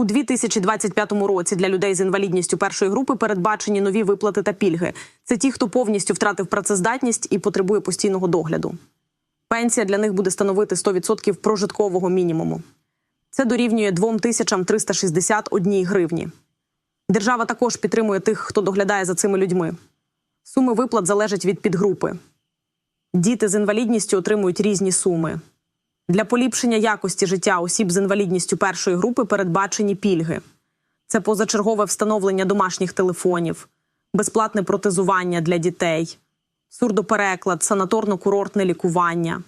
У 2025 році для людей з інвалідністю першої групи передбачені нові виплати та пільги. Це ті, хто повністю втратив працездатність і потребує постійного догляду. Пенсія для них буде становити 100% прожиткового мінімуму. Це дорівнює 2361 гривні. Держава також підтримує тих, хто доглядає за цими людьми. Суми виплат залежать від підгрупи. Діти з інвалідністю отримують різні суми. Для поліпшення якості життя осіб з інвалідністю першої групи передбачені пільги. Це позачергове встановлення домашніх телефонів, безплатне протезування для дітей, сурдопереклад, санаторно-курортне лікування.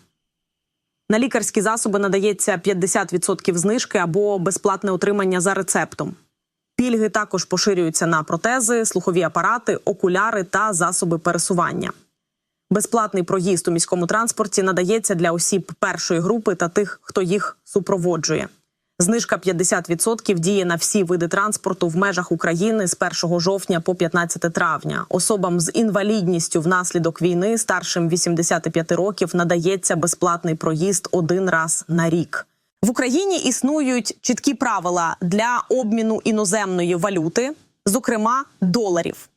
На лікарські засоби надається 50% знижки або безплатне отримання за рецептом. Пільги також поширюються на протези, слухові апарати, окуляри та засоби пересування. Безплатний проїзд у міському транспорті надається для осіб першої групи та тих, хто їх супроводжує. Знижка 50% діє на всі види транспорту в межах України з 1 жовтня по 15 травня. Особам з інвалідністю внаслідок війни старшим 85 років надається безплатний проїзд один раз на рік. В Україні існують чіткі правила для обміну іноземної валюти, зокрема доларів.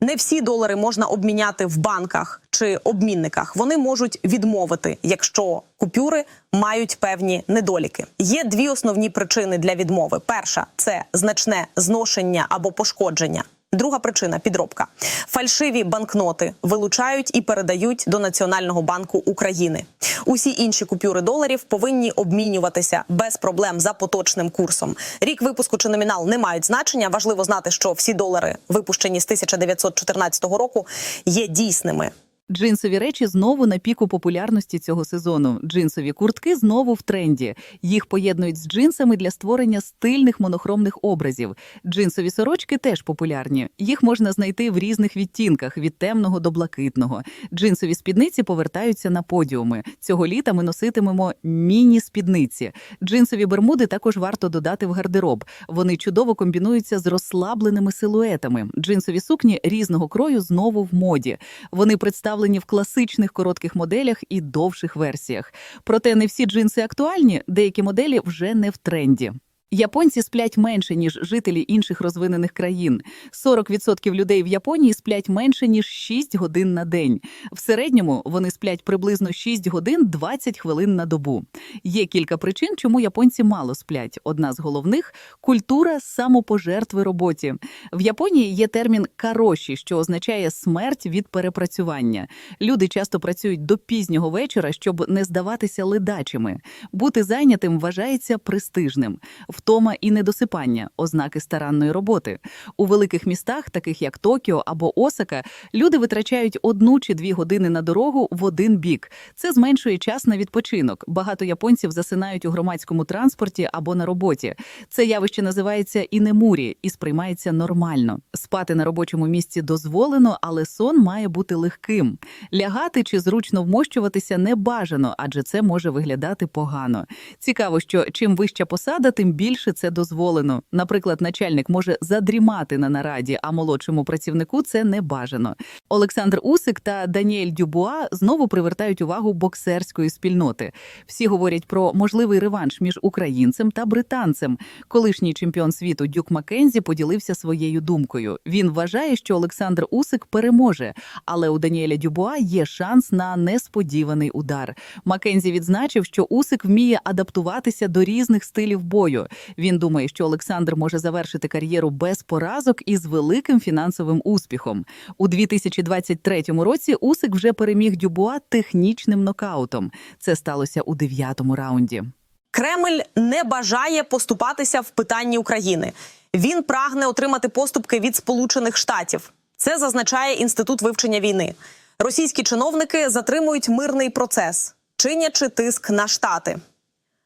Не всі долари можна обміняти в банках чи обмінниках. Вони можуть відмовити, якщо купюри мають певні недоліки. Є дві основні причини для відмови: перша це значне зношення або пошкодження. Друга причина підробка. Фальшиві банкноти вилучають і передають до Національного банку України. Усі інші купюри доларів повинні обмінюватися без проблем за поточним курсом. Рік випуску чи номінал не мають значення. Важливо знати, що всі долари, випущені з 1914 року, є дійсними. Джинсові речі знову на піку популярності цього сезону. Джинсові куртки знову в тренді. Їх поєднують з джинсами для створення стильних монохромних образів. Джинсові сорочки теж популярні. Їх можна знайти в різних відтінках від темного до блакитного. Джинсові спідниці повертаються на подіуми. Цього літа ми носитимемо міні-спідниці. Джинсові бермуди також варто додати в гардероб. Вони чудово комбінуються з розслабленими силуетами. Джинсові сукні різного крою знову в моді. Вони представлені в класичних коротких моделях і довших версіях. Проте не всі джинси актуальні, деякі моделі вже не в тренді. Японці сплять менше, ніж жителі інших розвинених країн. 40% людей в Японії сплять менше, ніж 6 годин на день. В середньому вони сплять приблизно 6 годин 20 хвилин на добу. Є кілька причин, чому японці мало сплять. Одна з головних культура самопожертви роботі. В Японії є термін кароші, що означає смерть від перепрацювання. Люди часто працюють до пізнього вечора, щоб не здаватися ледачими. Бути зайнятим вважається престижним. Втома і недосипання ознаки старанної роботи. У великих містах, таких як Токіо або Осака, люди витрачають одну чи дві години на дорогу в один бік. Це зменшує час на відпочинок. Багато японців засинають у громадському транспорті або на роботі. Це явище називається інемурі і сприймається нормально. Спати на робочому місці дозволено, але сон має бути легким. Лягати чи зручно вмощуватися не бажано, адже це може виглядати погано. Цікаво, що чим вища посада, тим більше це дозволено. Наприклад, начальник може задрімати на нараді, а молодшому працівнику це не бажано. Олександр Усик та Даніель Дюбуа знову привертають увагу боксерської спільноти. Всі говорять про можливий реванш між українцем та британцем. Колишній чемпіон світу Дюк Маккензі поділився своєю думкою. Він вважає, що Олександр Усик переможе, але у Даніеля Дюбуа є шанс на несподіваний удар. Маккензі відзначив, що Усик вміє адаптуватися до різних стилів бою. Він думає, що Олександр може завершити кар'єру без поразок і з великим фінансовим успіхом. У 2023 році Усик вже переміг Дюбуа технічним нокаутом. Це сталося у дев'ятому раунді. Кремль не бажає поступатися в питанні України. Він прагне отримати поступки від Сполучених Штатів. Це зазначає інститут вивчення війни. Російські чиновники затримують мирний процес, чинячи тиск на штати.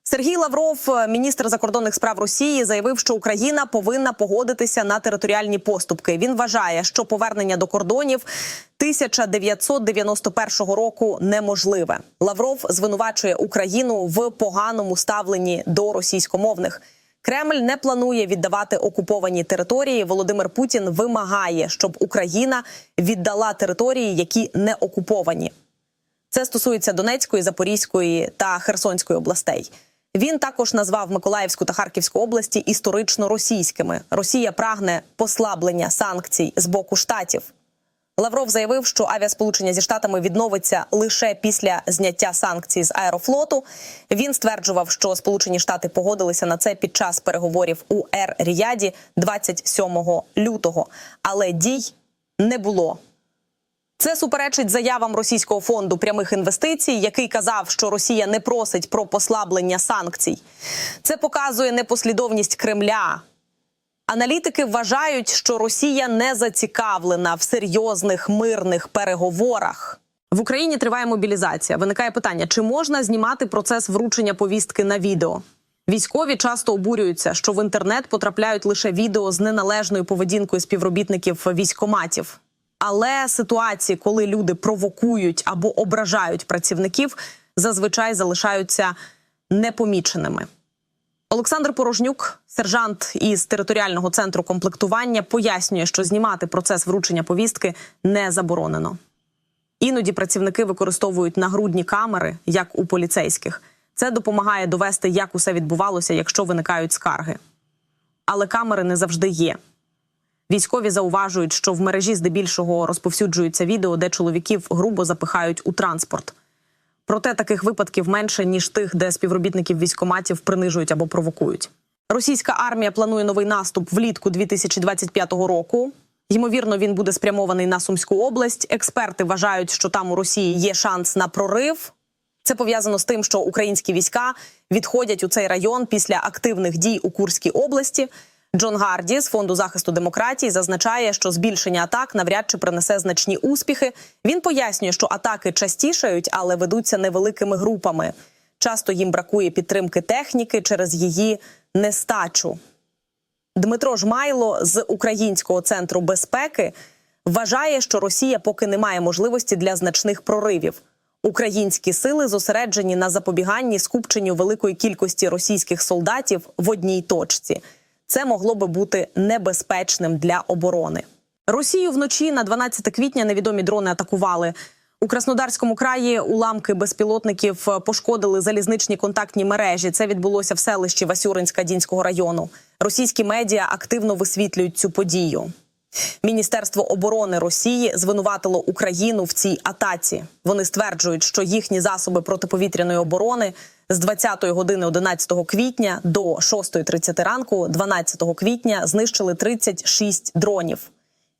Сергій Лавров, міністр закордонних справ Росії, заявив, що Україна повинна погодитися на територіальні поступки. Він вважає, що повернення до кордонів 1991 року неможливе. Лавров звинувачує Україну в поганому ставленні до російськомовних. Кремль не планує віддавати окуповані території. Володимир Путін вимагає, щоб Україна віддала території, які не окуповані. Це стосується Донецької, Запорізької та Херсонської областей. Він також назвав Миколаївську та Харківську області історично російськими. Росія прагне послаблення санкцій з боку штатів. Лавров заявив, що авіасполучення зі штатами відновиться лише після зняття санкцій з аерофлоту. Він стверджував, що Сполучені Штати погодилися на це під час переговорів у Ер Ріяді 27 лютого, але дій не було. Це суперечить заявам російського фонду прямих інвестицій, який казав, що Росія не просить про послаблення санкцій. Це показує непослідовність Кремля. Аналітики вважають, що Росія не зацікавлена в серйозних мирних переговорах. В Україні триває мобілізація. Виникає питання: чи можна знімати процес вручення повістки на відео? Військові часто обурюються, що в інтернет потрапляють лише відео з неналежною поведінкою співробітників військоматів. Але ситуації, коли люди провокують або ображають працівників, зазвичай залишаються непоміченими. Олександр Порожнюк, сержант із територіального центру комплектування, пояснює, що знімати процес вручення повістки не заборонено. Іноді працівники використовують нагрудні камери, як у поліцейських. Це допомагає довести, як усе відбувалося, якщо виникають скарги. Але камери не завжди є. Військові зауважують, що в мережі здебільшого розповсюджуються відео, де чоловіків грубо запихають у транспорт. Проте таких випадків менше ніж тих, де співробітників військоматів принижують або провокують. Російська армія планує новий наступ влітку 2025 року. Ймовірно, він буде спрямований на Сумську область. Експерти вважають, що там у Росії є шанс на прорив. Це пов'язано з тим, що українські війська відходять у цей район після активних дій у Курській області. Джон Гарді з фонду захисту демократії зазначає, що збільшення атак навряд чи принесе значні успіхи. Він пояснює, що атаки частішають, але ведуться невеликими групами. Часто їм бракує підтримки техніки через її нестачу. Дмитро Жмайло з Українського центру безпеки вважає, що Росія поки не має можливості для значних проривів. Українські сили зосереджені на запобіганні скупченню великої кількості російських солдатів в одній точці. Це могло би бути небезпечним для оборони. Росію вночі на 12 квітня невідомі дрони атакували. У Краснодарському краї уламки безпілотників пошкодили залізничні контактні мережі. Це відбулося в селищі Васюринська Дінського району. Російські медіа активно висвітлюють цю подію. Міністерство оборони Росії звинуватило Україну в цій атаці. Вони стверджують, що їхні засоби протиповітряної оборони з 20 години 11 квітня до 6.30 ранку, 12 квітня, знищили 36 дронів.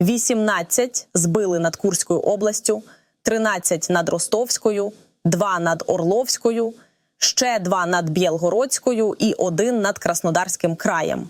18 збили над Курською областю, 13 над Ростовською, 2 над Орловською, ще 2 над Білгородською і 1 над Краснодарським краєм.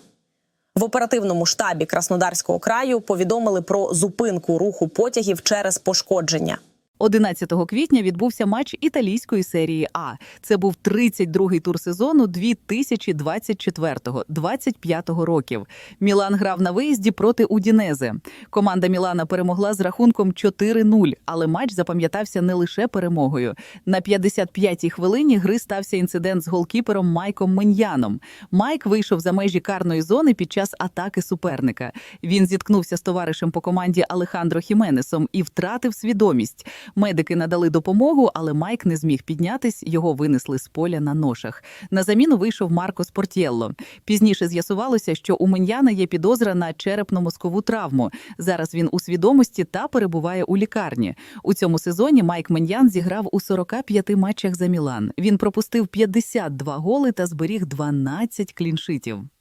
В оперативному штабі Краснодарського краю повідомили про зупинку руху потягів через пошкодження. 11 квітня відбувся матч італійської серії А. Це був 32-й тур сезону 2024-25 років. Мілан грав на виїзді проти Удінезе. Команда Мілана перемогла з рахунком 4-0, але матч запам'ятався не лише перемогою. На 55-й хвилині гри стався інцидент з голкіпером Майком Меньяном. Майк вийшов за межі карної зони під час атаки суперника. Він зіткнувся з товаришем по команді Алехандро Хіменесом і втратив свідомість. Медики надали допомогу, але Майк не зміг піднятись. Його винесли з поля на ношах. На заміну вийшов Марко Спортєлло. Пізніше з'ясувалося, що у Меньяна є підозра на черепно-мозкову травму. Зараз він у свідомості та перебуває у лікарні. У цьому сезоні Майк Меньян зіграв у 45 матчах за Мілан. Він пропустив 52 голи та зберіг 12 кліншитів.